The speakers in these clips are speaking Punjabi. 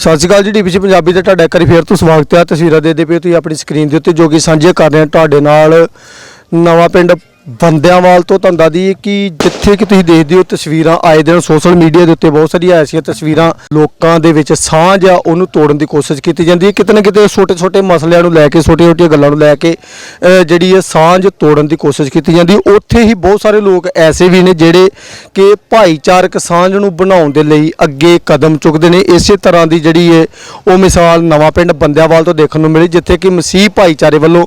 ਸਤਿ ਸ਼੍ਰੀ ਅਕਾਲ ਜੀ ਡੀਪੀਸੀ ਪੰਜਾਬੀ ਤੇ ਤੁਹਾਡਾ ਇੱਕ ਵਾਰੀ ਫੇਰ ਤੋਂ ਸਵਾਗਤ ਹੈ। ਤਸਵੀਰਾਂ ਦੇ ਦੇ ਪਏ ਹੋ ਤੁਸੀਂ ਆਪਣੀ ਸਕਰੀਨ ਦੇ ਉੱਤੇ ਜੋ ਕਿ ਸਾਂਝੇ ਕਰ ਰਹੇ ਹਾਂ ਤੁਹਾਡੇ ਨਾਲ। ਨਵਾਂ ਪਿੰਡ ਬੰਦਿਆਂਵਾਲ ਤੋਂ ਤੁਹਾਨੂੰ ਦੱਸ ਦਈਏ ਕਿ ਜਿੱਥੇ ਕਿ ਤੁਸੀਂ ਦੇਖਦੇ ਹੋ ਤਸਵੀਰਾਂ ਆਏ ਦਿਨ ਸੋਸ਼ਲ ਮੀਡੀਆ ਦੇ ਉੱਤੇ ਬਹੁਤ ਸਾਰੀਆਂ ਐਸੀਆਂ ਤਸਵੀਰਾਂ ਲੋਕਾਂ ਦੇ ਵਿੱਚ ਸਾਂਝ ਆ, ਉਹਨੂੰ ਤੋੜਨ ਦੀ ਕੋਸ਼ਿਸ਼ ਕੀਤੀ ਜਾਂਦੀ ਹੈ ਕਿਤੇ ਨਾ ਕਿਤੇ ਛੋਟੇ ਛੋਟੇ ਮਸਲਿਆਂ ਨੂੰ ਲੈ ਕੇ ਛੋਟੀਆਂ ਛੋਟੀਆਂ ਗੱਲਾਂ ਨੂੰ ਲੈ ਕੇ ਜਿਹੜੀ ਇਹ ਸਾਂਝ ਤੋੜਨ ਦੀ ਕੋਸ਼ਿਸ਼ ਕੀਤੀ ਜਾਂਦੀ ਹੈ। ਉੱਥੇ ਹੀ ਬਹੁਤ ਸਾਰੇ ਲੋਕ ਐਸੇ ਵੀ ਨੇ ਜਿਹੜੇ ਕਿ ਭਾਈਚਾਰਕ ਸਾਂਝ ਨੂੰ ਬਣਾਉਣ ਦੇ ਲਈ ਅੱਗੇ ਕਦਮ ਚੁੱਕਦੇ ਨੇ ਇਸੇ ਤਰ੍ਹਾਂ ਦੀ ਜਿਹੜੀ ਹੈ ਉਹ ਮਿਸਾਲ ਨਵਾਂ ਪਿੰਡ ਬੰਦਿਆਂਵਾਲ ਤੋਂ ਦੇਖਣ ਨੂੰ ਮਿਲੀ, ਜਿੱਥੇ ਕਿ ਮਸੀਹ ਭਾਈਚਾਰੇ ਵੱਲੋਂ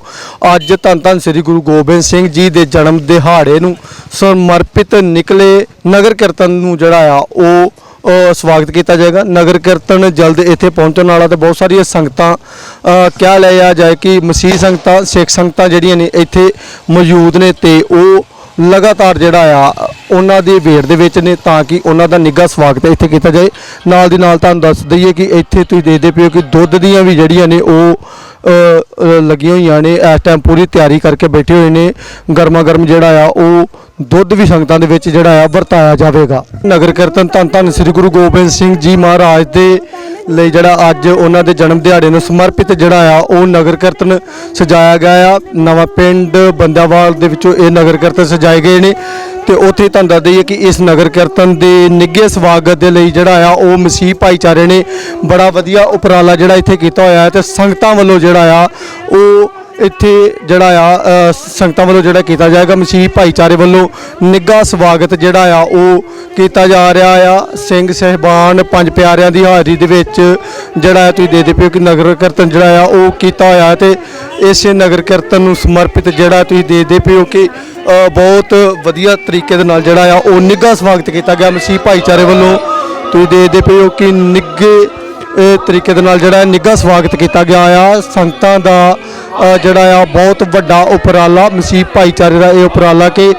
ਅੱਜ ਧੰਨ ਧੰਨ ਸ੍ਰੀ ਗੁਰੂ ਗੋਬਿੰਦ ਸਿੰਘ ਜੀ ਦੇ ਜਨਮ ਦਿਹਾੜੇ ਨੂੰ ਸਮਰਪਿਤ ਨਿਕਲੇ ਨਗਰ ਕੀਰਤਨ ਨੂੰ ਜਿਹੜਾ ਆ ਉਹ ਅ, ਸਵਾਗਤ ਕੀਤਾ ਜਾਏਗਾ। ਨਗਰ ਕੀਰਤਨ ਜਲਦ ਇੱਥੇ ਪਹੁੰਚਣ ਵਾਲਾ ਤੇ ਬਹੁਤ ਸਾਰੀਆਂ ਸੰਗਤਾਂ ਅ, ਕਿਆ ਲਿਆ ਜਾਏ ਕਿ ਮਸੀਹ ਸੰਗਤਾਂ ਸਿੱਖ ਸੰਗਤਾਂ ਜਿਹੜੀਆਂ ਨੇ ਇੱਥੇ ਮੌਜੂਦ ਨੇ ਤੇ ਉਹ ਲਗਾਤਾਰ ਜਿਹੜਾ ਆ ਉਹਨਾਂ ਦੀ ਵੇੜ ਦੇ ਵਿੱਚ ਨੇ ਤਾਂ ਕਿ ਉਹਨਾਂ ਦਾ ਨਿੱਘਾ ਸਵਾਗਤ ਇੱਥੇ ਕੀਤਾ ਜਾਏ। ਨਾਲ ਦੀ ਨਾਲ ਤੁਹਾਨੂੰ ਦੱਸ ਦਈਏ ਕਿ ਇੱਥੇ ਤੁਸੀਂ ਦੇਖਦੇ ਪਿਓ ਕਿ ਦੁੱਧ ਦੀਆਂ ਵੀ ਜਿਹੜੀਆਂ ਨੇ ਉਹ ਲੱਗੀਆਂ ਹੋਈਆਂ ਨੇ। ਇਸ ਟਾਈਮ ਪੂਰੀ ਤਿਆਰੀ ਕਰਕੇ ਬੈਠੇ ਹੋਏ ਨੇ। ਗਰਮਾ ਗਰਮ ਜਿਹੜਾ ਆ, ਉਹ ਦੁੱਧ ਵੀ ਸੰਗਤਾਂ ਦੇ ਵਿੱਚ ਜਿਹੜਾ ਆ ਵਰਤਾਇਆ ਜਾਵੇਗਾ। ਨਗਰ ਕੀਰਤਨ ਧੰਨ ਧੰਨ ਸ੍ਰੀ ਗੁਰੂ ਗੋਬਿੰਦ ਸਿੰਘ ਜੀ ਮਹਾਰਾਜ ਦੇ ਲਈ ਜਿਹੜਾ ਅੱਜ ਉਹਨਾਂ ਦੇ ਜਨਮ ਦਿਹਾੜੇ ਨੂੰ ਸਮਰਪਿਤ ਜਿਹੜਾ ਆ, ਉਹ ਨਗਰ ਕੀਰਤਨ ਸਜਾਇਆ ਗਿਆ ਆ। ਨਵਾਂ ਪਿੰਡ ਬੰਦਾਵਾਲ ਦੇ ਵਿੱਚੋਂ ਇਹ ਨਗਰ ਕੀਰਤਨ ਸਜਾਏ ਗਏ ਨੇ ਤੇ ਉੱਥੇ ਤੁਹਾਨੂੰ ਦੱਸ ਦਈਏ ਕਿ ਇਸ ਨਗਰ ਕੀਰਤਨ ਦੇ ਨਿੱਘੇ ਸਵਾਗਤ ਦੇ ਲਈ ਜਿਹੜਾ ਆ, ਉਹ ਮਸੀਹ ਭਾਈਚਾਰੇ ਨੇ ਬੜਾ ਵਧੀਆ ਉਪਰਾਲਾ ਜਿਹੜਾ ਇੱਥੇ ਕੀਤਾ ਹੋਇਆ ਹੈ ਤੇ ਸੰਗਤਾਂ ਵੱਲੋਂ ਜਿਹੜਾ ਆ, ਉਹ ਇੱਥੇ ਜਿਹੜਾ ਆ ਸੰਗਤਾਂ ਵੱਲੋਂ ਜਿਹੜਾ ਕੀਤਾ ਜਾਏਗਾ, ਮਸੀਹ ਭਾਈਚਾਰੇ ਵੱਲੋਂ ਨਿੱਘਾ ਸਵਾਗਤ ਜਿਹੜਾ ਆ, ਉਹ ਕੀਤਾ ਜਾ ਰਿਹਾ ਆ। ਸਿੰਘ ਸਹਿਬਾਨ ਪੰਜ ਪਿਆਰਿਆਂ ਦੀ ਹਾਜ਼ਰੀ ਦੇ ਵਿੱਚ ਜਿਹੜਾ ਆ, ਤੁਸੀਂ ਦੇਖਦੇ ਪਿਓ ਕਿ ਨਗਰ ਕੀਰਤਨ ਜਿਹੜਾ ਆ, ਉਹ ਕੀਤਾ ਹੋਇਆ ਹੈ ਤੇ ਇਸੇ ਨਗਰ ਕੀਰਤਨ ਨੂੰ ਸਮਰਪਿਤ ਜਿਹੜਾ ਤੁਸੀਂ ਦੇਖਦੇ ਪਿਓ ਕਿ ਬਹੁਤ ਵਧੀਆ ਤਰੀਕੇ ਦੇ ਨਾਲ ਜਿਹੜਾ ਆ, ਉਹ ਨਿੱਘਾ ਸਵਾਗਤ ਕੀਤਾ ਗਿਆ ਮਸੀਹ ਭਾਈਚਾਰੇ ਵੱਲੋਂ। ਤੁਸੀਂ ਦੇਖਦੇ ਪਿਓ ਕਿ ਨਿੱਘੇ ਤਰੀਕੇ ਦੇ ਨਾਲ ਜਿਹੜਾ ਨਿੱਘਾ ਸਵਾਗਤ ਕੀਤਾ ਗਿਆ ਆ। ਸੰਗਤਾਂ ਦਾ ਜਿਹੜਾ ਆ ਬਹੁਤ ਵੱਡਾ ਉਪਰਾਲਾ ਮਸੀਹ ਭਾਈਚਾਰੇ ਦਾ ਇਹ ਉਪਰਾਲਾ ਕਿ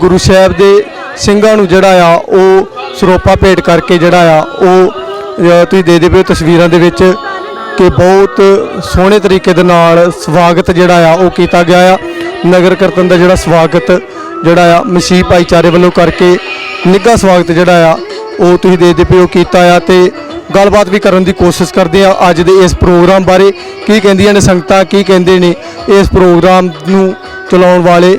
ਗੁਰੂ ਸਾਹਿਬ ਦੇ ਸਿੰਘਾਂ ਨੂੰ ਜਿਹੜਾ ਆ ਉਹ ਸਰੋਪਾ ਭੇਟ ਕਰਕੇ ਜਿਹੜਾ ਆ ਉਹ ਅ, ਤੁਸੀਂ ਦੇ ਪਏ ਹੋ ਤਸਵੀਰਾਂ ਦੇ ਵਿੱਚ ਕਿ ਬਹੁਤ ਸੋਹਣੇ ਤਰੀਕੇ ਦੇ ਨਾਲ ਸਵਾਗਤ ਜਿਹੜਾ ਆ ਉਹ ਕੀਤਾ ਗਿਆ ਆ। ਨਗਰ ਕੀਰਤਨ ਦਾ ਜਿਹੜਾ ਸਵਾਗਤ ਜਿਹੜਾ ਆ ਮਸੀਹ ਭਾਈਚਾਰੇ ਵੱਲੋਂ ਕਰਕੇ ਨਿੱਘਾ ਸਵਾਗਤ ਜਿਹੜਾ ਆ ਉਹ ਤੁਸੀਂ ਦੇ ਦੇਖਦੇ ਪਿਓ ਕੀਤਾ ਆ ਤੇ ਗੱਲਬਾਤ ਵੀ ਕਰਨ ਦੀ ਕੋਸ਼ਿਸ਼ ਕਰਦੇ ਆ ਅੱਜ ਦੇ ਇਸ ਪ੍ਰੋਗਰਾਮ ਬਾਰੇ। ਕੀ ਕਹਿੰਦੀਆਂ ਨੇ ਸੰਗਤਾਂ, ਕੀ ਕਹਿੰਦੇ ਨੇ ਇਸ ਪ੍ਰੋਗਰਾਮ ਨੂੰ ਚਲਾਉਣ ਵਾਲੇ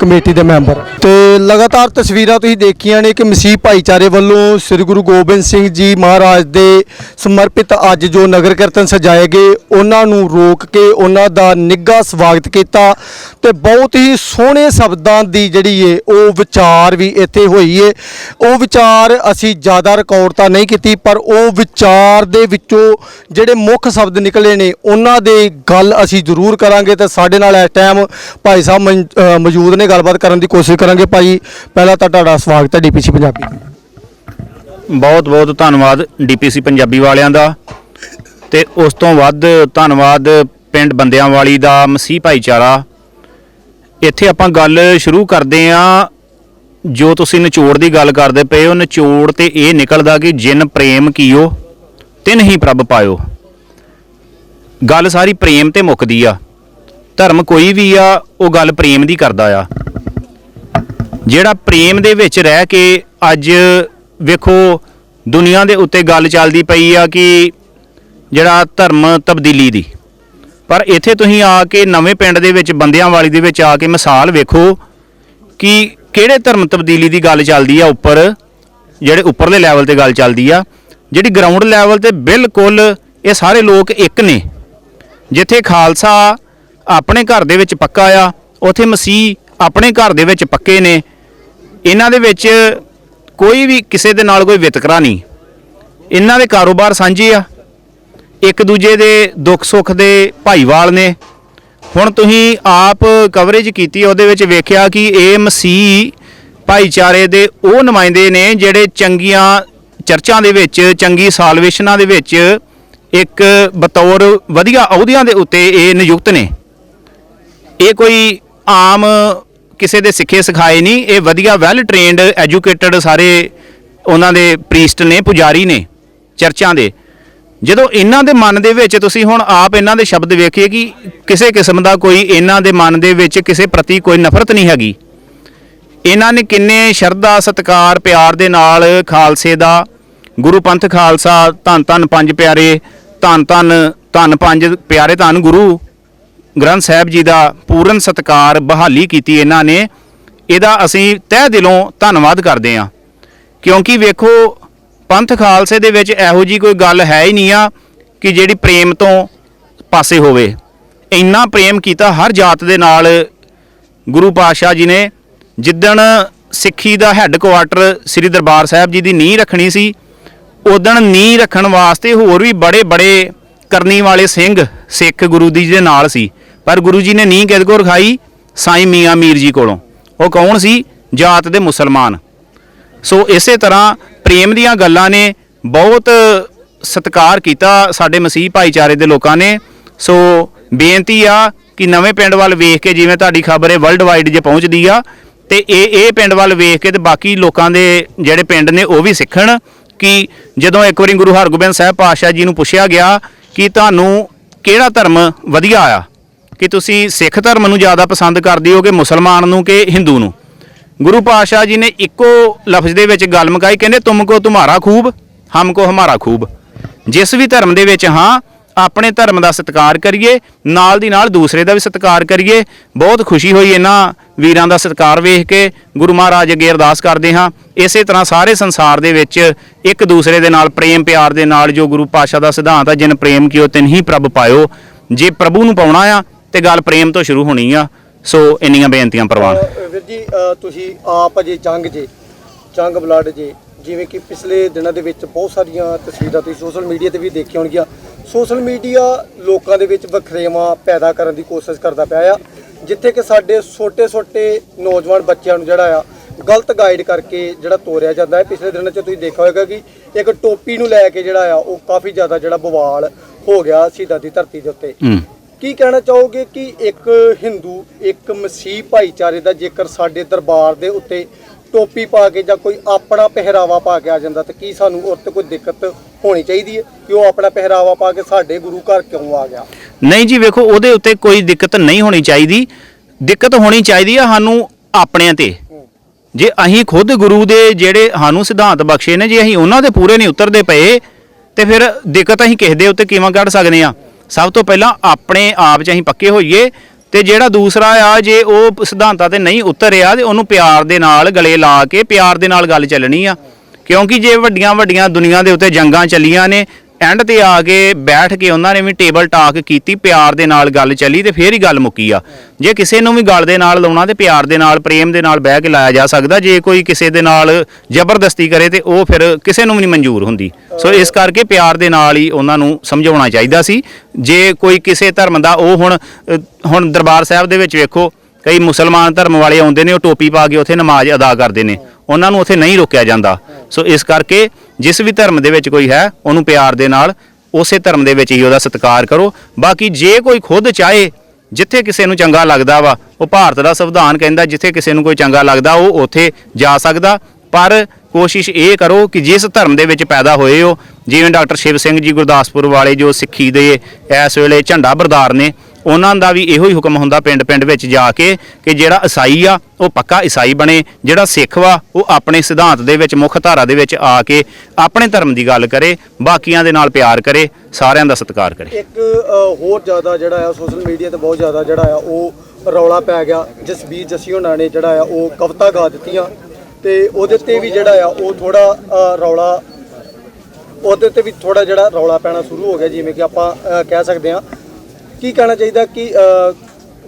ਕਮੇਟੀ ਦੇ ਮੈਂਬਰ। ਤੇ ਲਗਾਤਾਰ ਤਸਵੀਰਾਂ ਤੁਸੀਂ ਦੇਖੀਆਂ ਨੇ ਕਿ ਮਸੀਹ ਭਾਈਚਾਰੇ ਵੱਲੋਂ ਸ੍ਰੀ ਗੁਰੂ ਗੋਬਿੰਦ ਸਿੰਘ ਜੀ ਮਹਾਰਾਜ ਦੇ ਸਮਰਪਿਤ ਅੱਜ ਜੋ ਨਗਰ ਕੀਰਤਨ ਸਜਾਏ ਗਏ, ਉਹਨਾਂ ਨੂੰ ਰੋਕ ਕੇ ਉਹਨਾਂ ਦਾ ਨਿੱਘਾ ਸਵਾਗਤ ਕੀਤਾ ਤੇ ਬਹੁਤ ਹੀ ਸੋਹਣੇ ਸ਼ਬਦਾਂ ਦੀ ਜਿਹੜੀ ਏ, ਉਹ ਵਿਚਾਰ ਵੀ ਇੱਥੇ ਹੋਈ ਏ। ਉਹ ਵਿਚਾਰ ਅਸੀਂ ਜ਼ਿਆਦਾ ਰਿਕਾਰਡ ਤਾਂ ਨਹੀਂ ਕੀਤੀ, ਪਰ ਉਹ ਵਿਚਾਰ ਦੇ ਵਿੱਚੋਂ ਜਿਹੜੇ ਮੁੱਖ ਸ਼ਬਦ ਨਿਕਲੇ ਨੇ, ਉਹਨਾਂ ਦੇ ਗੱਲ ਅਸੀਂ ਜ਼ਰੂਰ ਕਰਾਂਗੇ ਤੇ ਸਾਡੇ ਨਾਲ ਇਸ ਟਾਈਮ ਭਾਈ ਸਾਹਿਬ ਮੌਜ- ਅ, ਮੌਜੂਦ ਨੇ ਗੱਲਬਾਤ ਕਰਨ ਦੀ ਕੋਸ਼ਿਸ਼ ਕਰਾਂਗੇ। ਭਾਈ ਪਹਿਲਾਂ ਤਾਂ ਤੁਹਾਡਾ ਸਵਾਗਤ ਹੈ ਡੀਪੀਸੀ ਪੰਜਾਬੀ ਬਹੁਤ ਬਹੁਤ ਧੰਨਵਾਦ ਡੀਪੀਸੀ ਪੰਜਾਬੀ ਵਾਲਿਆਂ ਦਾ। ਤੇ ਉਸ ਤੋਂ ਵੱਧ ਧੰਨਵਾਦ ਪਿੰਡ ਬੰਦਿਆਂ ਵਾਲੀ ਦਾ ਮਸੀਹ ਭਾਈਚਾਰਾ। ਇੱਥੇ ਆਪਾਂ ਗੱਲ ਸ਼ੁਰੂ ਕਰਦੇ ਆਂ ਜੋ ਤੁਸੀਂ ਨਿਚੋੜ ਦੀ ਗੱਲ ਕਰਦੇ ਪਏ ਹੋ ਨਿਚੋੜ ਤੇ ਇਹ ਨਿਕਲਦਾ ਕਿ ਜਿਨ ਪ੍ਰੇਮ ਕੀਓ ਤਿਨ ਹੀ ਪ੍ਰਭ ਪਾਇਓ। ਗੱਲ ਸਾਰੀ ਪ੍ਰੇਮ ਤੇ ਮੁੱਕਦੀ ਆ। ਧਰਮ ਕੋਈ ਵੀ ਆ, ਉਹ ਗੱਲ ਪ੍ਰੇਮ ਦੀ ਕਰਦਾ ਆ। ਜਿਹੜਾ ਪ੍ਰੇਮ ਦੇ ਵਿੱਚ ਰਹਿ ਕੇ ਅੱਜ ਵੇਖੋ, ਦੁਨੀਆ ਦੇ ਉੱਤੇ ਗੱਲ ਚੱਲਦੀ ਪਈ ਆ ਕਿ ਜਿਹੜਾ ਧਰਮ ਤਬਦੀਲੀ ਦੀ। ਪਰ ਇੱਥੇ ਤੁਸੀਂ ਆ ਕੇ ਨਵੇਂ ਪਿੰਡ ਦੇ ਵਿੱਚ, ਬੰਦਿਆਂ ਵਾਲੀ ਦੇ ਵਿੱਚ ਆ ਕੇ ਮਿਸਾਲ ਵੇਖੋ ਕਿ ਕਿਹੜੇ ਧਰਮ ਤਬਦੀਲੀ ਦੀ ਗੱਲ ਚੱਲਦੀ ਆ ਉੱਪਰ, ਜਿਹੜੇ ਉੱਪਰਲੇ ਲੈਵਲ ਤੇ ਗੱਲ ਚੱਲਦੀ ਆ। ਜਿਹੜੀ ਗਰਾਊਂਡ ਲੈਵਲ ਤੇ ਬਿਲਕੁਲ ਇਹ ਸਾਰੇ ਲੋਕ ਇੱਕ ਨੇ। ਜਿੱਥੇ ਖਾਲਸਾ ਆਪਣੇ ਘਰ ਦੇ ਵਿੱਚ ਪੱਕਾ ਆ, ਉਥੇ ਮਸੀਹ ਆਪਣੇ ਘਰ ਦੇ ਵਿੱਚ ਪੱਕੇ ਨੇ। ਇਹਨਾਂ ਦੇ ਵਿੱਚ ਕੋਈ ਵੀ ਕਿਸੇ ਦੇ ਨਾਲ ਕੋਈ ਵਿਤਕਰਾ ਨਹੀਂ। ਇਹਨਾਂ ਦੇ ਕਾਰੋਬਾਰ ਸਾਂਝੇ ਆ। ਇੱਕ ਦੂਜੇ ਦੇ ਦੁੱਖ ਸੁੱਖ ਦੇ ਭਾਈਵਾਲ ਨੇ। ਹੁਣ ਤੁਸੀਂ ਆਪ ਕਵਰੇਜ ਕੀਤੀ ਉਹਦੇ ਵਿੱਚ ਵੇਖਿਆ ਕਿ ਇਹ ਮਸੀਹ ਭਾਈਚਾਰੇ ਦੇ ਉਹ ਨੁਮਾਇੰਦੇ ਨੇ ਜਿਹੜੇ ਚੰਗੀਆਂ ਚਰਚਾਂ ਦੇ ਵਿੱਚ, ਚੰਗੀ ਸਾਲਵੇਸ਼ਨਾਂ ਦੇ ਵਿੱਚ ਇੱਕ ਬਤੌਰ ਵਧੀਆ ਅਹੁਦਿਆਂ ਦੇ ਉੱਤੇ ਇਹ ਨਿਯੁਕਤ ਨੇ। ਇਹ ਕੋਈ ਆਮ ਕਿਸੇ ਦੇ ਸਿੱਖੇ ਸਿਖਾਏ ਨਹੀਂ, ਇਹ ਵਧੀਆ ਵੈਲ ਟ੍ਰੇਨਡ ਐਜੂਕੇਟਡ ਸਾਰੇ ਉਹਨਾਂ ਦੇ ਪ੍ਰੀਸਟ ਨੇ, ਪੁਜਾਰੀ ਨੇ, ਚਰਚਾਂ ਦੇ। ਜਦੋਂ ਇਹਨਾਂ ਦੇ ਮਨ ਦੇ ਵਿੱਚ ਤੁਸੀਂ ਹੁਣ ਆਪ ਇਹਨਾਂ ਦੇ ਸ਼ਬਦ ਵੇਖੀਏ ਕਿ ਕਿਸੇ ਕਿਸਮ ਦਾ ਕੋਈ ਇਹਨਾਂ ਦੇ ਮਨ ਦੇ ਵਿੱਚ ਕਿਸੇ ਪ੍ਰਤੀ ਕੋਈ ਨਫ਼ਰਤ ਨਹੀਂ ਹੈਗੀ। ਇਹਨਾਂ ਨੇ ਕਿੰਨੇ ਸ਼ਰਧਾ, ਸਤਕਾਰ, ਪਿਆਰ ਦੇ ਨਾਲ ਖਾਲਸੇ ਦਾ, ਗੁਰੂ ਪੰਥ ਖਾਲਸਾ ਧੰਨ ਧੰਨ ਪੰਜ ਪਿਆਰੇ ਧੰਨ ਧੰਨ ਧੰਨ ਪੰਜ ਪਿਆਰੇ ਧੰਨ ਗੁਰੂ ਗ੍ਰੰਥ ਸਾਹਿਬ ਜੀ ਦਾ ਪੂਰਨ ਸਤਕਾਰ ਬਹਾਲੀ ਕੀਤੀ ਇਹਨਾਂ ਨੇ, ਇਹਦਾ ਅਸੀਂ ਤਹਿ ਦਿਲੋਂ ਧੰਨਵਾਦ ਕਰਦੇ ਹਾਂ। ਕਿਉਂਕਿ ਵੇਖੋ, ਪੰਥ ਖਾਲਸੇ ਦੇ ਵਿੱਚ ਇਹੋ ਜੀ ਕੋਈ ਗੱਲ ਹੈ ਹੀ ਨਹੀਂ ਆ ਕਿ ਜਿਹੜੀ ਪ੍ਰੇਮ ਤੋਂ ਪਾਸੇ ਹੋਵੇ। ਇੰਨਾ ਪ੍ਰੇਮ ਕੀਤਾ ਹਰ ਜਾਤ ਦੇ ਨਾਲ ਗੁਰੂ ਪਾਤਸ਼ਾਹ ਜੀ ਨੇ। ਜਿੱਦਣ ਸਿੱਖੀ ਦਾ ਹੈੱਡਕੁਆਟਰ ਸ੍ਰੀ ਦਰਬਾਰ ਸਾਹਿਬ ਜੀ ਦੀ ਨੀਂਹ ਰੱਖਣੀ ਸੀ ਉਦਣ ਨੀਂਹ ਰੱਖਣ ਵਾਸਤੇ ਹੋਰ ਵੀ ਬੜੇ ਬੜੇ ਕਰਨੀ ਵਾਲੇ ਸਿੰਘ ਸਿੱਖ ਗੁਰੂ ਜੀ ਦੇ ਨਾਲ ਸੀ। ਪਰ ਗੁਰੂ ਜੀ ਨੇ ਨੀਂਹ ਕਿਹਦੇ ਕੋਲ ਰਖਾਈ, ਸਾਈਂ ਮੀਆਂ ਮੀਰ ਜੀ ਕੋਲੋਂ। ਉਹ ਕੌਣ ਸੀ? ਜਾਤ ਦੇ ਮੁਸਲਮਾਨ। ਸੋ ਇਸੇ ਤਰ੍ਹਾਂ ਪ੍ਰੇਮ ਦੀਆਂ ਗੱਲਾਂ ਨੇ ਬਹੁਤ ਸਤਿਕਾਰ ਕੀਤਾ ਸਾਡੇ ਮਸੀਹ ਭਾਈਚਾਰੇ ਦੇ ਲੋਕਾਂ ਨੇ। ਸੋ ਬੇਨਤੀ ਆ ਕਿ ਨਵੇਂ ਪਿੰਡ ਵੱਲ ਵੇਖ ਕੇ ਜਿਵੇਂ ਤੁਹਾਡੀ ਖਬਰ ਹੈ ਵਰਲਡ ਵਾਈਡ ਜੇ ਪਹੁੰਚਦੀ ਆ, ਤੇ ਇਹ ਇਹ ਪਿੰਡ ਵੱਲ ਵੇਖ ਕੇ ਤੇ ਬਾਕੀ ਲੋਕਾਂ ਦੇ ਜਿਹੜੇ ਪਿੰਡ ਨੇ ਉਹ ਵੀ ਸਿੱਖਣ ਕਿ ਜਦੋਂ ਇੱਕ ਵਾਰੀ ਗੁਰੂ ਹਰਗੋਬਿੰਦ ਸਾਹਿਬ ਪਾਤਸ਼ਾਹ ਜੀ ਨੂੰ ਪੁੱਛਿਆ ਗਿਆ ਕਿ ਤੁਹਾਨੂੰ ਕਿਹੜਾ ਧਰਮ ਵਧੀਆ ਆ ਕਿ ਤੁਸੀਂ ਸਿੱਖ ਧਰਮ ਨੂੰ ਜ਼ਿਆਦਾ ਪਸੰਦ ਕਰਦੇ ਹੋ ਕਿ ਮੁਸਲਮਾਨ ਨੂੰ ਕਿ ਹਿੰਦੂ ਨੂੰ? ਗੁਰੂ ਪਾਤਸ਼ਾਹ ਜੀ ਨੇ ਇੱਕੋ ਲਫ਼ਜ਼ ਦੇ ਵਿੱਚ ਗੱਲ ਮੁਕਾਈ, ਕਹਿੰਦੇ, ਤੁਮ ਕੋ ਤੁਮਾਰਾ ਖੂਬ, ਹਮ ਕੋ ਹਮਾਰਾ ਖੂਬ। ਜਿਸ ਵੀ ਧਰਮ ਦੇ ਵਿੱਚ ਹਾਂ, ਆਪਣੇ ਧਰਮ ਦਾ ਸਤਿਕਾਰ ਕਰੀਏ, ਨਾਲ ਦੀ ਨਾਲ ਦੂਸਰੇ ਦਾ ਵੀ ਸਤਿਕਾਰ ਕਰੀਏ। ਬਹੁਤ ਖੁਸ਼ੀ ਹੋਈ ਇਹਨਾਂ ਵੀਰਾਂ ਦਾ ਸਤਿਕਾਰ ਵੇਖ ਕੇ। ਗੁਰੂ ਮਹਾਰਾਜ ਅੱਗੇ ਅਰਦਾਸ ਕਰਦੇ ਹਾਂ, ਇਸੇ ਤਰ੍ਹਾਂ ਸਾਰੇ ਸੰਸਾਰ ਦੇ ਵਿੱਚ ਇੱਕ ਦੂਸਰੇ ਦੇ ਨਾਲ ਪ੍ਰੇਮ ਪਿਆਰ ਦੇ ਨਾਲ ਜੋ ਗੁਰੂ ਪਾਤਸ਼ਾਹ ਦਾ ਸਿਧਾਂਤ ਆ, ਜਿਨ ਪ੍ਰੇਮ ਕੀਓ ਤਿਨ ਹੀ ਪ੍ਰਭ ਪਾਇਓ। ਜੇ ਪ੍ਰਭੂ ਨੂੰ ਪਾਉਣਾ ਆ ਤੇ ਗੱਲ ਪ੍ਰੇਮ ਤੋਂ ਸ਼ੁਰੂ ਹੋਣੀ ਆ ਸੋ ਇੰਨੀਆਂ ਬੇਨਤੀਆਂ ਪ੍ਰਵਾਨ। ਵੀਰ ਜੀ ਤੁਸੀਂ ਆਪ ਅਜੇ ਜੰਗ ਜੇ ਜੰਗ ਬਲੱਡ ਜੇ ਜਿਵੇਂ ਕਿ ਪਿਛਲੇ ਦਿਨਾਂ ਦੇ ਵਿੱਚ ਬਹੁਤ ਸਾਰੀਆਂ ਤਸਵੀਰਾਂ ਤੁਸੀਂ ਸੋਸ਼ਲ ਮੀਡੀਆ ਤੇ ਵੀ ਦੇਖੀਆਂ ਹੋਣਗੀਆਂ। ਸੋਸ਼ਲ ਮੀਡੀਆ ਲੋਕਾਂ ਦੇ ਵਿੱਚ ਵਖਰੇਵਾਂ ਪੈਦਾ ਕਰਨ ਦੀ ਕੋਸ਼ਿਸ਼ ਕਰਦਾ ਪਿਆ ਆ ਜਿੱਥੇ ਕਿ ਸਾਡੇ ਛੋਟੇ-ਛੋਟੇ ਨੌਜਵਾਨ ਬੱਚਿਆਂ ਨੂੰ ਜਿਹੜਾ ਆ ਗਲਤ ਗਾਈਡ ਕਰਕੇ ਜਿਹੜਾ ਤੋਰਿਆ ਜਾਂਦਾ ਹੈ। ਪਿਛਲੇ ਦਿਨਾਂ 'ਚ ਤੁਸੀਂ ਦੇਖਿਆ ਹੋਵੇਗਾ ਕਿ ਇੱਕ ਟੋਪੀ ਨੂੰ ਲੈ ਕੇ ਜਿਹੜਾ ਆ ਉਹ ਕਾਫੀ ਜ਼ਿਆਦਾ ਜਿਹੜਾ ਬਵਾਲ ਹੋ ਗਿਆ ਸ਼ਹੀਦਾਂ ਦੀ ਧਰਤੀ ਦੇ ਉੱਤੇ। ਕੀ ਕਹਿਣਾ ਚਾਹੋਗੇ ਕਿ ਇੱਕ ਹਿੰਦੂ ਇੱਕ ਮਸੀਹ ਭਾਈਚਾਰੇ ਦਾ ਜੇਕਰ ਸਾਡੇ ਦਰਬਾਰ ਦੇ ਉੱਤੇ ਟੋਪੀ ਪਾ ਕੇ ਜਾਂ ਕੋਈ ਆਪਣਾ ਪਹਿਰਾਵਾ ਪਾ ਕੇ ਆ ਜਾਂਦਾ ਤਾਂ ਕੀ ਸਾਨੂੰ ਉਹ ਤੇ ਕੋਈ ਦਿੱਕਤ ਹੋਣੀ ਚਾਹੀਦੀ ਹੈ ਕਿ ਉਹ ਆਪਣਾ ਪਹਿਰਾਵਾ ਪਾ ਕੇ ਸਾਡੇ ਗੁਰੂ ਘਰ ਕਿਉਂ ਆ ਗਿਆ? ਨਹੀਂ ਜੀ ਵੇਖੋ ਉਹਦੇ ਉੱਤੇ ਕੋਈ ਦਿੱਕਤ ਨਹੀਂ ਹੋਣੀ ਚਾਹੀਦੀ। ਦਿੱਕਤ ਹੋਣੀ ਚਾਹੀਦੀ ਆ ਸਾਨੂੰ ਆਪਣਿਆਂ ਤੇ। ਜੇ ਅਸੀਂ ਖੁਦ ਗੁਰੂ ਦੇ ਜਿਹੜੇ ਸਾਨੂੰ ਸਿਧਾਂਤ ਬਖਸ਼ੇ ਨੇ ਜੇ ਅਸੀਂ ਉਹਨਾਂ ਦੇ ਪੂਰੇ ਨਹੀਂ ਉਤਰਦੇ ਪਏ ਤੇ ਫਿਰ ਦਿੱਕਤ ਅਸੀਂ ਕਿਸੇ ਦੇ ਉੱਤੇ ਕਿਵੇਂ ਕੱਢ ਸਕਦੇ ਆ ਸਭ ਤੋਂ ਪਹਿਲਾਂ ਆਪਣੇ ਆਪ 'ਚ ਅਸੀਂ ਪੱਕੇ ਹੋਈਏ ਤੇ ਜਿਹੜਾ ਦੂਸਰਾ ਆ, ਜੇ ਉਹ ਸਿਧਾਂਤਾਂ ਤੇ ਨਹੀਂ ਉਤਰਿਆ ਤੇ ਉਹਨੂੰ ਪਿਆਰ ਦੇ ਨਾਲ ਗਲੇ ਲਾ ਕੇ ਪਿਆਰ ਦੇ ਨਾਲ ਗੱਲ ਚੱਲਣੀ ਆ। ਕਿਉਂਕਿ ਜੇ ਵੱਡੀਆਂ ਵੱਡੀਆਂ ਦੁਨੀਆ ਦੇ ਉੱਤੇ ਜੰਗਾਂ ਚੱਲੀਆਂ ਨੇ ਐਂਡ ਤੇ ਆ ਕੇ ਬੈਠ ਕੇ ਉਹਨਾਂ ਨੇ ਵੀ ਟੇਬਲ ਟਾਕ ਕੀਤੀ, ਪਿਆਰ ਦੇ ਨਾਲ ਗੱਲ ਚੱਲੀ ਤੇ ਫੇਰ ਹੀ ਗੱਲ ਮੁੱਕੀ ਆ। ਜੇ ਕਿਸੇ ਨੂੰ ਵੀ ਗੱਲ ਦੇ ਨਾਲ ਲਾਉਣਾ ਤੇ ਪਿਆਰ ਦੇ ਨਾਲ, ਪ੍ਰੇਮ ਦੇ ਨਾਲ ਬਹਿ ਕੇ ਲਾਇਆ ਜਾ ਸਕਦਾ, ਜੇ ਕੋਈ ਕਿਸੇ ਦੇ ਨਾਲ ਜ਼ਬਰਦਸਤੀ ਕਰੇ ਤੇ ਉਹ ਫਿਰ ਕਿਸੇ ਨੂੰ ਵੀ ਨਹੀਂ ਮਨਜ਼ੂਰ ਹੁੰਦੀ। ਸੋ ਇਸ ਕਰਕੇ ਪਿਆਰ ਦੇ ਨਾਲ ਹੀ ਉਹਨਾਂ ਨੂੰ ਸਮਝਾਉਣਾ ਚਾਹੀਦਾ ਸੀ। ਜੇ ਕੋਈ ਕਿਸੇ ਧਰਮ ਦਾ, ਉਹ ਹੁਣ ਹੁਣ ਦਰਬਾਰ ਸਾਹਿਬ ਦੇ ਵਿੱਚ ਵੇਖੋ, ਕਈ ਮੁਸਲਮਾਨ ਧਰਮ ਵਾਲੇ ਆਉਂਦੇ ਨੇ, ਉਹ ਟੋਪੀ ਪਾ ਕੇ ਉੱਥੇ ਨਮਾਜ਼ ਅਦਾ ਕਰਦੇ ਨੇ। ਉਹਨਾਂ ਨੂੰ ਉੱਥੇ ਨਹੀਂ ਰੋਕਿਆ ਜਾਂਦਾ। ਸੋ ਇਸ ਕਰਕੇ ਜਿਸ ਵੀ ਧਰਮ ਦੇ ਵਿੱਚ ਕੋਈ ਹੈ, ਉਹਨੂੰ ਪਿਆਰ ਦੇ ਨਾਲ ਉਸੇ ਧਰਮ ਦੇ ਵਿੱਚ ਹੀ ਉਹਦਾ ਸਤਿਕਾਰ ਕਰੋ। ਬਾਕੀ ਜੇ ਕੋਈ ਖੁਦ ਚਾਹੇ, ਜਿੱਥੇ ਕਿਸੇ ਨੂੰ ਚੰਗਾ ਲੱਗਦਾ ਵਾ, ਉਹ ਭਾਰਤ ਦਾ ਸੰਵਿਧਾਨ ਕਹਿੰਦਾ, ਜਿੱਥੇ ਕਿਸੇ ਨੂੰ ਕੋਈ ਚੰਗਾ ਲੱਗਦਾ, ਉਹ ਉੱਥੇ ਜਾ ਸਕਦਾ। ਪਰ ਕੋਸ਼ਿਸ਼ ਇਹ ਕਰੋ ਕਿ ਜਿਸ ਧਰਮ ਦੇ ਵਿੱਚ ਪੈਦਾ ਹੋਏ ਹੋ, ਜਿਵੇਂ ਡਾਕਟਰ ਸ਼ਿਵ ਸਿੰਘ ਜੀ ਗੁਰਦਾਸਪੁਰ ਵਾਲੇ ਜੋ ਸਿੱਖੀ ਦੇ ਇਸ ਵੇਲੇ ਝੰਡਾ ਬਰਦਾਰ ਨੇ ਉਹਨਾਂ ਦਾ ਵੀ ਇਹੋ ਹੀ ਹੁਕਮ ਹੁੰਦਾ ਪਿੰਡ ਪਿੰਡ ਵਿੱਚ ਜਾ ਕੇ ਕਿ ਜਿਹੜਾ ਈਸਾਈ ਆ, ਉਹ ਪੱਕਾ ਈਸਾਈ ਬਣੇ, ਜਿਹੜਾ ਸਿੱਖ ਵਾ, ਉਹ ਆਪਣੇ ਸਿਧਾਂਤ ਦੇ ਵਿੱਚ, ਮੁੱਖ ਧਾਰਾ ਦੇ ਵਿੱਚ ਆ ਕੇ ਆਪਣੇ ਧਰਮ ਦੀ ਗੱਲ ਕਰੇ, ਬਾਕੀਆਂ ਦੇ ਨਾਲ ਪਿਆਰ ਕਰੇ, ਸਾਰਿਆਂ ਦਾ ਸਤਿਕਾਰ ਕਰੇ। ਇੱਕ ਹੋਰ ਜ਼ਿਆਦਾ ਜਿਹੜਾ ਆ, ਸੋਸ਼ਲ ਮੀਡੀਆ ਤੇ ਬਹੁਤ ਜ਼ਿਆਦਾ ਜਿਹੜਾ ਆ, ਉਹ ਰੌਲਾ ਪੈ ਗਿਆ। ਜਸਬੀਰ ਜੱਸੀ ਹੋਣਾ ਨੇ ਜਿਹੜਾ ਆ, ਉਹ ਕਵਿਤਾ ਗਾ ਦਿੱਤੀਆਂ ਤੇ ਉਹਦੇ ਤੇ ਵੀ ਜਿਹੜਾ ਆ, ਉਹ ਥੋੜਾ ਰੌਲਾ, ਉਹਦੇ ਤੇ ਵੀ ਥੋੜਾ ਜਿਹੜਾ ਰੌਲਾ ਪੈਣਾ ਸ਼ੁਰੂ ਹੋ ਗਿਆ, ਜਿਵੇਂ ਕਿ ਆਪਾਂ ਕਹਿ ਸਕਦੇ ਹਾਂ। ਕੀ ਕਹਿਣਾ ਚਾਹੀਦਾ ਕਿ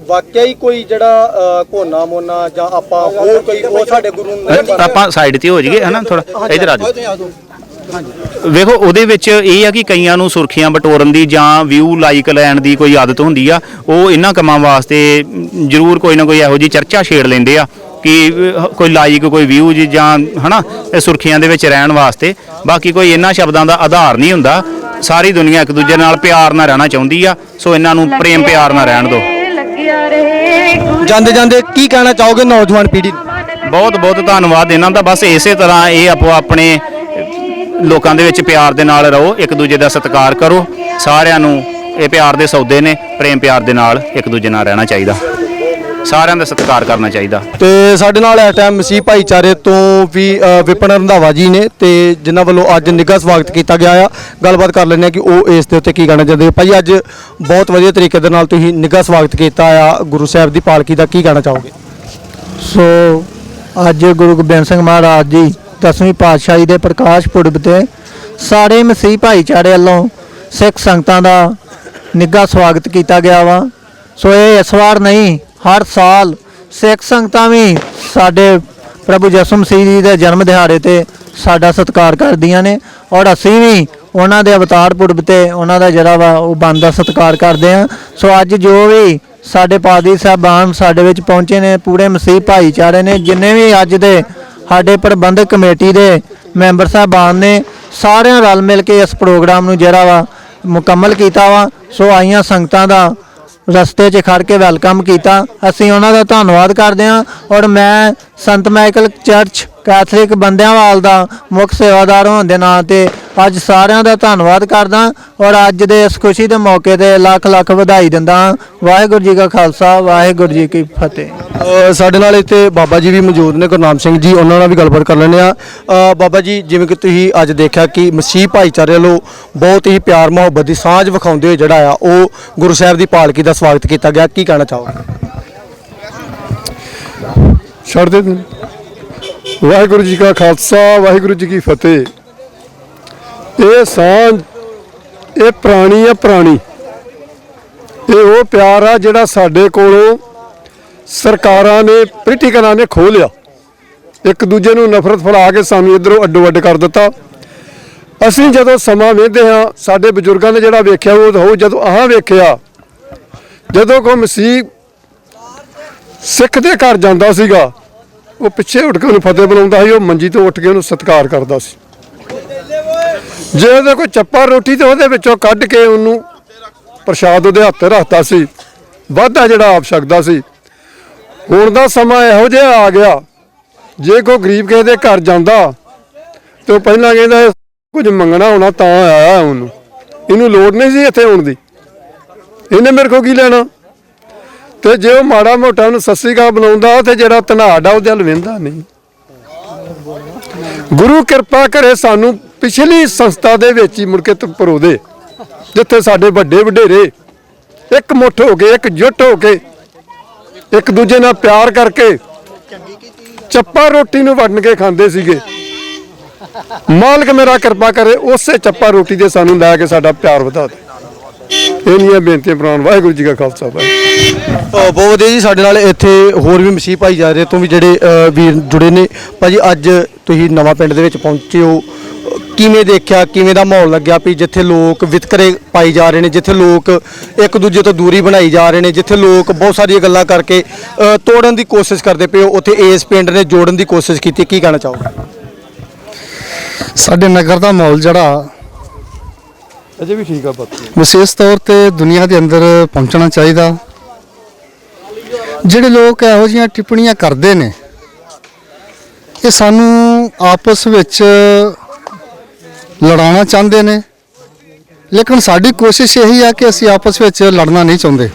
ਵਾਕਿਆ ਹੀ ਕੋਈ ਜਿਹੜਾ ਕੋਨਾ ਮੋਨਾ ਜਾਂ ਆਪਾਂ ਹੋਰ ਕੋਈ ਉਹ ਸਾਡੇ ਗੁਰੂ ਨੂੰ। ਆਪਾਂ ਸਾਈਡ ਤੇ ਹੋ ਜਾਈਏ ਹਨਾ ਥੋੜਾ ਇਧਰ ਆ ਜਾਓ। ਵੇਖੋ ਉਹਦੇ ਵਿੱਚ ਇਹ ਆ ਕਿ ਕਈਆਂ ਨੂੰ ਸੁਰਖੀਆਂ ਬਟੋਰਨ ਦੀ ਜਾਂ ਵਿਊ ਲਾਈਕ ਲੈਣ ਦੀ ਕੋਈ ਆਦਤ ਹੁੰਦੀ ਆ ਉਹ ਇਹਨਾਂ ਕੰਮਾਂ ਵਾਸਤੇ ਜ਼ਰੂਰ ਕੋਈ ਨਾ ਕੋਈ ਇਹੋ ਜੀ ਚਰਚਾ ਛੇੜ ਲੈਂਦੇ ਆ ਕਿ ਕੋਈ ਲਾਈਕ ਕੋਈ ਵਿਊ ਜੀ ਜਾਂ ਹਨਾ ਸੁਰਖੀਆਂ ਦੇ ਵਿੱਚ ਰਹਿਣ ਵਾਸਤੇ। ਬਾਕੀ ਕੋਈ ਇਹਨਾਂ ਸ਼ਬਦਾਂ ਦਾ ਆਧਾਰ ਨਹੀਂ ਹੁੰਦਾ। ਸਾਰੀ ਦੁਨੀਆ ਇੱਕ ਦੂਜੇ ਨਾਲ ਪਿਆਰ ਨਾਲ ਰਹਿਣਾ ਚਾਹੁੰਦੀ ਆ ਸੋ ਇਹਨਾਂ ਨੂੰ ਪ੍ਰੇਮ ਪਿਆਰ ਨਾਲ ਰਹਿਣ ਦਿਓ ਜਾਂਦੇ ਜਾਂਦੇ ਕੀ ਕਹਿਣਾ ਚਾਹੋਗੇ ਨੌਜਵਾਨ ਪੀੜ੍ਹੀ? ਨੂੰ ਬਹੁਤ ਬਹੁਤ ਧੰਨਵਾਦ ਇਹਨਾਂ ਦਾ। ਬਸ ਇਸੇ ਤਰ੍ਹਾਂ ਇਹ ਆਪੋ ਆਪਣੇ ਲੋਕਾਂ ਦੇ ਵਿੱਚ ਪਿਆਰ ਦੇ ਨਾਲ ਰਹੋ ਇੱਕ ਦੂਜੇ ਦਾ ਸਤਿਕਾਰ ਕਰੋ। ਸਾਰਿਆਂ ਨੂੰ ਇਹ ਪਿਆਰ ਦੇ ਸੌਦੇ ਨੇ ਪ੍ਰੇਮ ਪਿਆਰ ਦੇ ਨਾਲ ਇੱਕ ਦੂਜੇ ਨਾਲ ਰਹਿਣਾ ਚਾਹੀਦਾ। ਸਾਰਿਆਂ ਦਾ ਸਤਿਕਾਰ ਕਰਨਾ ਚਾਹੀਦਾ। ਤੇ ਸਾਡੇ ਨਾਲ ਇਸ ਟਾਈਮ ਮਸੀਹ ਭਾਈਚਾਰੇ ਤੋਂ ਵੀ ਅ, ਵਿਪਨ ਰੰਧਾਵਾ ਜੀ ਨੇ ਤੇ ਜਿਨ੍ਹਾਂ ਵੱਲੋਂ ਅੱਜ ਨਿੱਘਾ ਸਵਾਗਤ ਕੀਤਾ ਗਿਆ ਆ। ਗੱਲਬਾਤ ਕਰ ਲੈਂਦੇ ਆ ਕਿ ਉਹ ਇਸ ਦੇ ਉੱਤੇ ਕੀ ਕਹਿਣਾ ਚਾਹੁੰਦੇ ਆ। ਭਾਈ ਅੱਜ ਬਹੁਤ ਵਧੀਆ ਤਰੀਕੇ ਦੇ ਨਾਲ ਤੁਸੀਂ ਨਿੱਘਾ ਸਵਾਗਤ ਕੀਤਾ ਆ। ਗੁਰੂ ਸਾਹਿਬ ਦੀ ਪਾਲਕੀ ਦਾ ਕੀ ਕਹਿਣਾ ਚਾਹੋਗੇ? ਸੋ ਅੱਜ ਗੁਰੂ ਗੋਬਿੰਦ ਸਿੰਘ ਮਹਾਰਾਜ ਜੀ ਦਸਵੀਂ ਪਾਤਸ਼ਾਹੀ ਦੇ ਪ੍ਰਕਾਸ਼ ਪੁਰਬ ਤੇ ਸਾਰੇ ਮਸੀਹ ਭਾਈਚਾਰੇ ਵੱਲੋਂ ਸਿੱਖ ਸੰਗਤਾਂ ਦਾ ਨਿੱਘਾ ਸਵਾਗਤ ਕੀਤਾ ਗਿਆ ਵਾ। ਸੋ ਇਹ ਇਸ ਵਾਰ ਨਹੀਂ ਹਰ ਸਾਲ ਸਿੱਖ ਸੰਗਤਾਂ ਵੀ ਸਾਡੇ ਪ੍ਰਭੂ ਜਸਮ ਸਿੰਘ ਜੀ ਦੇ ਜਨਮ ਦਿਹਾੜੇ ਤੇ ਸਾਡਾ ਸਤਿਕਾਰ ਕਰਦੀਆਂ ਨੇ ਔਰ ਅਸੀਂ ਵੀ ਉਹਨਾਂ ਦੇ ਅਵਤਾਰ ਪੁਰਬ ਤੇ ਉਹਨਾਂ ਦਾ ਜਿਹੜਾ ਵਾ ਉਹ ਬਣਦਾ ਸਤਿਕਾਰ ਕਰਦੇ ਆ ਸੋ ਅੱਜ ਜੋ ਵੀ ਸਾਡੇ ਪਾਦੀ ਸਾਹਿਬਾਨ ਸਾਡੇ ਵਿੱਚ ਪਹੁੰਚੇ ਨੇ, ਪੂਰੇ ਮਸੀਹ ਭਾਈਚਾਰੇ ਨੇ, ਜਿੰਨੇ ਵੀ ਅੱਜ ਦੇ ਸਾਡੇ ਪ੍ਰਬੰਧਕ ਕਮੇਟੀ ਦੇ ਮੈਂਬਰ ਸਾਹਿਬਾਨ ਨੇ, ਸਾਰਿਆਂ ਰਲ ਮਿਲ ਕੇ ਇਸ ਪ੍ਰੋਗਰਾਮ ਨੂੰ ਜਿਹੜਾ ਵਾ ਮੁਕੰਮਲ ਕੀਤਾ ਵਾ। ਸੋ ਆਈਆਂ ਸੰਗਤਾਂ ਦਾ ਰਸਤੇ 'ਚ ਖੜ ਕੇ ਵੈਲਕਮ ਕੀਤਾ। ਅਸੀਂ ਉਹਨਾਂ ਦਾ ਧੰਨਵਾਦ ਕਰਦੇ ਹਾਂ ਔਰ ਮੈਂ ਸੰਤ ਮਾਈਕਲ ਚਰਚ ਕੈਥਲਿਕ ਬੰਦਿਆਂਵਾਲ ਦਾ ਮੁੱਖ ਸੇਵਾਦਾਰ ਹੋਣ ਦੇ ਨਾਂ ਤੇ ਅੱਜ ਸਾਰਿਆਂ ਦਾ ਧੰਨਵਾਦ ਕਰਦਾ ਔਰ ਅੱਜ ਦੇ ਇਸ ਖੁਸ਼ੀ ਦੇ ਮੌਕੇ ਤੇ ਲੱਖ ਲੱਖ ਵਧਾਈ ਦਿੰਦਾ। ਵਾਹਿਗੁਰੂ ਜੀ ਕਾ ਖਾਲਸਾ ਵਾਹਿਗੁਰੂ ਜੀ ਕੀ ਫਤਿਹ। ਸਾਡੇ ਨਾਲ ਇੱਥੇ ਬਾਬਾ ਜੀ ਵੀ ਮੌਜੂਦ ਨੇ ਗੁਰਨਾਮ ਸਿੰਘ ਜੀ ਉਹਨਾਂ ਨਾਲ ਵੀ ਗੱਲਬਾਤ ਕਰ ਲੈਂਦੇ ਆ ਬਾਬਾ ਜੀ ਜਿਵੇਂ ਕਿ ਤੁਸੀਂ ਅੱਜ ਦੇਖਿਆ ਕਿ ਮਸੀਹ ਭਾਈਚਾਰੇ ਵੱਲੋਂ ਬਹੁਤ ਹੀ ਪਿਆਰ ਮੁਹੱਬਤ ਦੀ ਸਾਂਝ ਵਿਖਾਉਂਦੇ ਹੋਏ ਜਿਹੜਾ ਆ ਉਹ ਗੁਰੂ ਸਾਹਿਬ ਦੀ ਪਾਲਕੀ ਦਾ ਸਵਾਗਤ ਕੀਤਾ ਗਿਆ। ਕੀ ਕਹਿਣਾ ਚਾਹੋਗੇ? ਛੱਡ ਦੇ ਤੂੰ। ਵਾਹਿਗੁਰੂ ਜੀ ਕਾ ਖਾਲਸਾ, ਵਾਹਿਗੁਰੂ ਜੀ ਕੀ ਫਤਿਹ। ਇਹ ਸਾਂਝ, ਇਹ ਪ੍ਰਾਣੀ ਆ ਪ੍ਰਾਣੀ। ਇਹ ਉਹ ਪਿਆਰ ਆ ਜਿਹੜਾ ਸਾਡੇ ਕੋਲੋਂ ਸਰਕਾਰਾਂ ਨੇ ਪੋਲੀਟੀਕਲਾਂ ਨੇ ਖੋਹ ਲਿਆ। ਇੱਕ ਦੂਜੇ ਨੂੰ ਨਫ਼ਰਤ ਫੈਲਾ ਕੇ ਸਾਨੂੰ ਇਧਰੋਂ ਅੱਡੋ ਅੱਡ ਕਰ ਦਿੱਤਾ। ਅਸੀਂ ਜਦੋਂ ਸਮਾਂ ਵੇਖਦੇ ਹਾਂ, ਸਾਡੇ ਬਜ਼ੁਰਗਾਂ ਨੇ ਜਿਹੜਾ ਵੇਖਿਆ, ਉਹ ਉਹ ਜਦੋਂ ਆਹ ਵੇਖਿਆ, ਜਦੋਂ ਕੋ ਮਸੀਹ ਸਿੱਖ ਦੇ ਘਰ ਜਾਂਦਾ ਸੀਗਾ ਉਹ ਪਿੱਛੇ ਉੱਠ ਕੇ ਉਹਨੂੰ ਫਤਿਹ ਬੁਲਾਉਂਦਾ ਸੀ, ਉਹ ਮੰਜੀ ਤੋਂ ਉੱਠ ਕੇ ਉਹਨੂੰ ਸਤਿਕਾਰ ਕਰਦਾ ਸੀ। ਜੇ ਉਹਦੇ ਕੋਈ ਚੱਪਾ ਰੋਟੀ ਤੇ ਉਹਦੇ ਵਿੱਚੋਂ ਕੱਢ ਕੇ ਉਹਨੂੰ ਪ੍ਰਸ਼ਾਦ ਉਹਦੇ ਹੱਥ ਰੱਖਦਾ ਸੀ, ਵਾਧਾ ਜਿਹੜਾ ਆਪ ਸਕਦਾ ਸੀ। ਹੁਣ ਦਾ ਸਮਾਂ ਇਹੋ ਜਿਹਾ ਆ ਗਿਆ, ਜੇ ਕੋਈ ਗਰੀਬ ਕਿਸੇ ਦੇ ਘਰ ਜਾਂਦਾ ਤੇ ਉਹ ਪਹਿਲਾਂ ਕਹਿੰਦਾ ਕੁਝ ਮੰਗਣਾ ਹੋਣਾ ਤਾਂ ਆਇਆ ਉਹਨੂੰ। ਇਹਨੂੰ ਲੋੜ ਨਹੀਂ ਸੀ ਇੱਥੇ ਆਉਣ ਦੀ। ਇਹਨੇ ਮੇਰੇ ਕੋਲ ਕੀ ਲੈਣਾ? ਤੇ ਜੇ ਉਹ ਮਾੜਾ ਮੋਟਾ ਨੂੰ ਸੱਸੀ ਅਕਾਲ ਬਣਾਉਂਦਾ ਤੇ ਜਿਹੜਾ ਧਨਾੜ ਆ, ਉਹ ਵੱਲ ਵੇਂਦਾ ਨਹੀਂ। ਗੁਰੂ ਕਿਰਪਾ ਕਰੇ ਸਾਨੂੰ ਪਿਛਲੀ ਸੰਸਥਾ ਦੇ ਵਿੱਚ ਹੀ ਮੁੜ ਕੇ ਤ- ਪਰੋਦੇ, ਜਿੱਥੇ ਸਾਡੇ ਵੱਡੇ ਵਡੇਰੇ, ਇੱਕ ਮੁੱਠ ਹੋ ਕੇ ਇੱਕ ਜੁੱਟ ਹੋ ਕੇ ਇੱਕ ਦੂਜੇ ਨਾਲ ਪਿਆਰ ਕਰਕੇ ਚੱਪਾ ਰੋਟੀ ਨੂੰ ਵੰਡ ਕੇ ਖਾਂਦੇ ਸੀਗੇ। ਮਾਲਕ ਮੇਰਾ ਕਿਰਪਾ ਕਰੇ, ਉਸੇ ਚੱਪਾ ਰੋਟੀ ਦੇ ਸਾਨੂੰ ਲੈ ਕੇ ਸਾਡਾ ਪਿਆਰ ਵਧਾ ਦੇ। ਇੰਨੀਆਂ ਬੇਨਤੀਆਂ ਪ੍ਰਾਨ ਵਾਹਿਗੁਰੂ ਜੀ ਕਾ ਖਾਲਸਾ ਅ, ਬਹੁਤ ਵਧੀਆ ਜੀ ਸਾਡੇ ਨਾਲ ਇੱਥੇ ਹੋਰ ਵੀ ਮਸੀਹ ਭਾਈਚਾਰੇ ਤੋਂ ਵੀ ਜਿਹੜੇ ਅ, ਵੀਰ ਜੁੜੇ ਨੇ। ਭਾਜੀ ਅੱਜ ਤੁਸੀਂ ਨਵਾਂ ਪਿੰਡ ਦੇ ਵਿੱਚ ਪਹੁੰਚੇ ਹੋ। ਕਿਵੇਂ ਦੇਖਿਆ ਕਿਵੇਂ ਦਾ ਮਾਹੌਲ ਲੱਗਿਆ ਵੀ ਜਿੱਥੇ ਲੋਕ ਵਿਤਕਰੇ ਪਾਈ ਜਾ ਰਹੇ ਨੇ ਜਿੱਥੇ ਲੋਕ ਇੱਕ ਦੂਜੇ ਤੋਂ ਦੂਰੀ ਬਣਾਈ ਜਾ ਰਹੇ ਨੇ ਜਿੱਥੇ ਲੋਕ ਬਹੁਤ ਸਾਰੀਆਂ ਗੱਲਾਂ ਕਰਕੇ ਅ, ਤੋੜਨ ਦੀ ਕੋਸ਼ਿਸ਼ ਕਰਦੇ ਪਏ ਹੋ ਉੱਥੇ ਇਸ ਪਿੰਡ ਨੇ ਜੋੜਨ ਦੀ ਕੋਸ਼ਿਸ਼ ਕੀਤੀ। ਕੀ ਕਹਿਣਾ ਚਾਹੋਗੇ? ਸਾਡੇ ਨਗਰ ਦਾ ਮਾਹੌਲ ਜਿਹੜਾ ਅਜੇ ਵੀ ਠੀਕ ਆ ਬਾਤ ਵਿਸ਼ੇਸ਼ ਤੌਰ ਤੇ ਦੁਨੀਆ ਦੇ ਅੰਦਰ ਪਹੁੰਚਣਾ ਚਾਹੀਦਾ। ਜਿਹੜੇ ਲੋਕ ਇਹੋ ਜਿਹੀਆਂ ਟਿੱਪਣੀਆਂ ਕਰਦੇ ਨੇ, ਇਹ ਸਾਨੂੰ ਆਪਸ ਵਿੱਚ ਲੜਾਉਣਾ ਚਾਹੁੰਦੇ ਨੇ। ਲੇਕਿਨ ਸਾਡੀ ਕੋਸ਼ਿਸ਼ ਇਹੀ ਆ ਕਿ ਅਸੀਂ ਆਪਸ ਵਿੱਚ ਲੜਨਾ ਨਹੀਂ ਚਾਹੁੰਦੇ।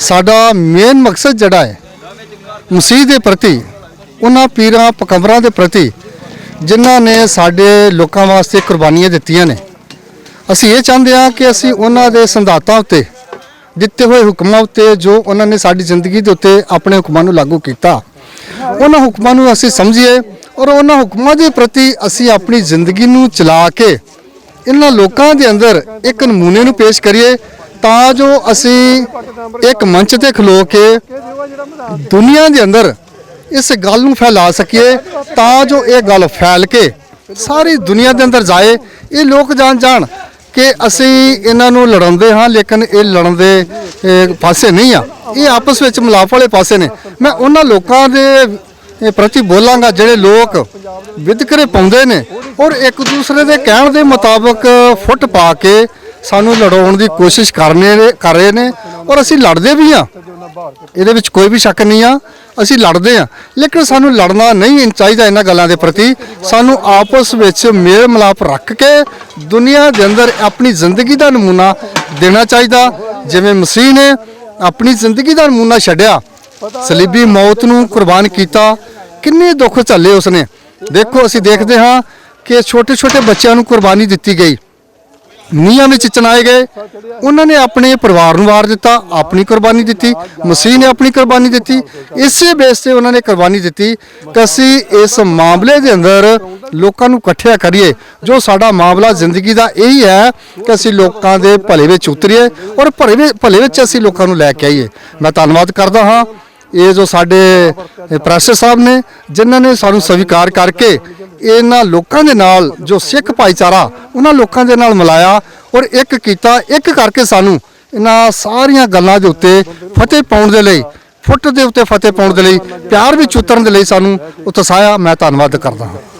ਸਾਡਾ ਮੇਨ ਮਕਸਦ ਜਿਹੜਾ ਹੈ, ਮਸੀਹ ਦੇ ਪ੍ਰਤੀ, ਉਹਨਾਂ ਪੀਰਾਂ ਪਕੰਬਰਾਂ ਦੇ ਪ੍ਰਤੀ, ਜਿਨ੍ਹਾਂ ਨੇ ਸਾਡੇ ਲੋਕਾਂ ਵਾਸਤੇ ਕੁਰਬਾਨੀਆਂ ਦਿੱਤੀਆਂ ਨੇ। ਅਸੀਂ ਇਹ ਚਾਹੁੰਦੇ ਹਾਂ ਕਿ ਅਸੀਂ ਉਹਨਾਂ ਦੇ ਸੰਦਾਤਾਂ ਉੱਤੇ, ਦਿੱਤੇ ਹੋਏ ਹੁਕਮਾਂ ਉੱਤੇ ਜੋ ਉਹਨਾਂ ਨੇ ਸਾਡੀ ਜ਼ਿੰਦਗੀ ਦੇ ਉੱਤੇ ਆਪਣੇ ਹੁਕਮਾਂ ਨੂੰ ਲਾਗੂ ਕੀਤਾ। ਉਹਨਾਂ ਹੁਕਮਾਂ ਨੂੰ ਅਸੀਂ ਸਮਝੀਏ ਔਰ ਉਹਨਾਂ ਹੁਕਮਾਂ ਦੇ ਪ੍ਰਤੀ ਅਸੀਂ ਆਪਣੀ ਜ਼ਿੰਦਗੀ ਨੂੰ ਚਲਾ ਕੇ ਇਹਨਾਂ ਲੋਕਾਂ ਦੇ ਅੰਦਰ ਇੱਕ ਨਮੂਨੇ ਨੂੰ ਪੇਸ਼ ਕਰੀਏ ਤਾਂ ਜੋ ਅਸੀਂ ਇੱਕ ਮੰਚ ਤੇ ਖਲੋ ਕੇ ਦੁਨੀਆ ਦੇ ਅੰਦਰ ਇਸ ਗੱਲ ਨੂੰ ਫੈਲਾ ਸਕੀਏ ਤਾਂ ਜੋ ਇਹ ਗੱਲ ਫੈਲ ਕੇ ਸਾਰੀ ਦੁਨੀਆ ਦੇ ਅੰਦਰ ਜਾਏ, ਇਹ ਲੋਕ ਜਾਣ ਜਾਣ ਕਿ ਅਸੀਂ ਇਹਨਾਂ ਨੂੰ ਲੜਾਉਂਦੇ ਹਾਂ ਲੇਕਿਨ ਇਹ ਲੜਨ ਦੇ ਅਹ, ਪਾਸੇ ਨਹੀਂ ਆ। ਇਹ ਆਪਸ ਵਿੱਚ ਮਿਲਾਪ ਵਾਲੇ ਪਾਸੇ ਨੇ। ਮੈਂ ਉਹਨਾਂ ਲੋਕਾਂ ਦੇ ਇਹ ਪ੍ਰਤੀ ਬੋਲਾਂਗਾ ਜਿਹੜੇ ਲੋਕ ਵਿਦਕਰੇ ਪਾਉਂਦੇ ਨੇ ਔਰ ਇੱਕ ਦੂਸਰੇ ਦੇ ਕਹਿਣ ਦੇ ਮੁਤਾਬਕ ਫੁੱਟ ਪਾ ਕੇ ਸਾਨੂੰ ਲੜਾਉਣ ਦੀ ਕੋਸ਼ਿਸ਼ ਕਰਨੇ ਕਰ ਰਹੇ ਨੇ ਔਰ ਅਸੀਂ ਲੜਦੇ ਵੀ ਆ ਇਹਦੇ ਵਿੱਚ ਕੋਈ ਵੀ ਸ਼ੱਕ ਨਹੀਂ ਆ। ਅਸੀਂ ਲੜਦੇ ਆ ਲੇਕਿਨ ਸਾਨੂੰ ਲੜਨਾ ਨਹੀਂ ਚਾਹੀਦਾ ਇਹਨਾਂ ਗੱਲਾਂ ਦੇ ਪ੍ਰਤੀ। ਸਾਨੂੰ ਆਪਸ ਵਿੱਚ ਮੇਲ ਮਿਲਾਪ ਰੱਖ ਕੇ ਦੁਨੀਆ ਦੇ ਅੰਦਰ ਆਪਣੀ ਜ਼ਿੰਦਗੀ ਦਾ ਨਮੂਨਾ ਦੇਣਾ ਚਾਹੀਦਾ। ਜਿਵੇਂ ਮਸੀਹ ਨੇ ਆਪਣੀ ਜ਼ਿੰਦਗੀ ਦਾ ਨਮੂਨਾ ਛੱਡਿਆ। ਸਲੀਬੀ ਮੌਤ ਨੂੰ ਕੁਰਬਾਨ ਕੀਤਾ। ਕਿੰਨੇ ਦੁੱਖ ਝੱਲੇ ਉਸਨੇ। ਦੇਖੋ, ਅਸੀਂ ਦੇਖਦੇ ਹਾਂ ਕਿ ਛੋਟੇ ਛੋਟੇ ਬੱਚਿਆਂ ਨੂੰ ਕੁਰਬਾਨੀ ਦਿੱਤੀ ਗਈ। ਨੀਹਾਂ ਵਿੱਚ ਚਨਾਏ ਗਏ। ਉਹਨਾਂ ਨੇ ਆਪਣੇ ਪਰਿਵਾਰ ਨੂੰ ਵਾਰ ਦਿੱਤਾ ਆਪਣੀ ਕੁਰਬਾਨੀ ਦਿੱਤੀ ਮਸੀਹ ਨੇ ਆਪਣੀ ਕੁਰਬਾਨੀ ਦਿੱਤੀ। ਇਸੇ ਬੇਸ ਤੇ ਉਹਨਾਂ ਨੇ ਕੁਰਬਾਨੀ ਦਿੱਤੀ ਕਿ ਅਸੀਂ ਇਸ ਮਾਮਲੇ ਦੇ ਅੰਦਰ ਲੋਕਾਂ ਨੂੰ ਇਕੱਠਿਆ ਕਰੀਏ। ਜੋ ਸਾਡਾ ਮਾਮਲਾ ਜ਼ਿੰਦਗੀ ਦਾ ਇਹੀ ਹੈ ਕਿ ਅਸੀਂ ਲੋਕਾਂ ਦੇ ਭਲੇ ਵਿੱਚ ਉਤਰੀਏ ਔਰ ਭਲੇ ਵਿੱਚ ਭਲੇ ਵਿੱਚ ਅਸੀਂ ਲੋਕਾਂ ਨੂੰ ਲੈ ਕੇ ਆਈਏ। ਮੈਂ ਧੰਨਵਾਦ ਕਰਦਾ ਹਾਂ। ਇਹ ਜੋ ਸਾਡੇ ਪ੍ਰੈਸਰ ਸਾਹਿਬ ਨੇ ਜਿਨ੍ਹਾਂ ਨੇ ਸਾਨੂੰ ਸਵੀਕਾਰ ਕਰਕੇ ਇਹਨਾਂ ਲੋਕਾਂ ਦੇ ਨਾਲ ਜੋ ਸਿੱਖ ਭਾਈਚਾਰਾ ਉਹਨਾਂ ਲੋਕਾਂ ਦੇ ਨਾਲ ਮਿਲਾਇਆ ਔਰ ਇੱਕ ਕੀਤਾ, ਇੱਕ ਕਰਕੇ ਸਾਨੂੰ ਇਹਨਾਂ ਸਾਰੀਆਂ ਗੱਲਾਂ ਦੇ ਉੱਤੇ ਫਤਿਹ ਪਾਉਣ ਦੇ ਲਈ, ਫੁੱਟ ਦੇ ਉੱਤੇ ਫਤਿਹ ਪਾਉਣ ਦੇ ਲਈ, ਪਿਆਰ ਵਿੱਚ ਉਤਰਨ ਦੇ ਲਈ ਸਾਨੂੰ ਉਤਸ਼ਾਹਿਆ। ਮੈਂ ਧੰਨਵਾਦ ਕਰਦਾ ਹਾਂ।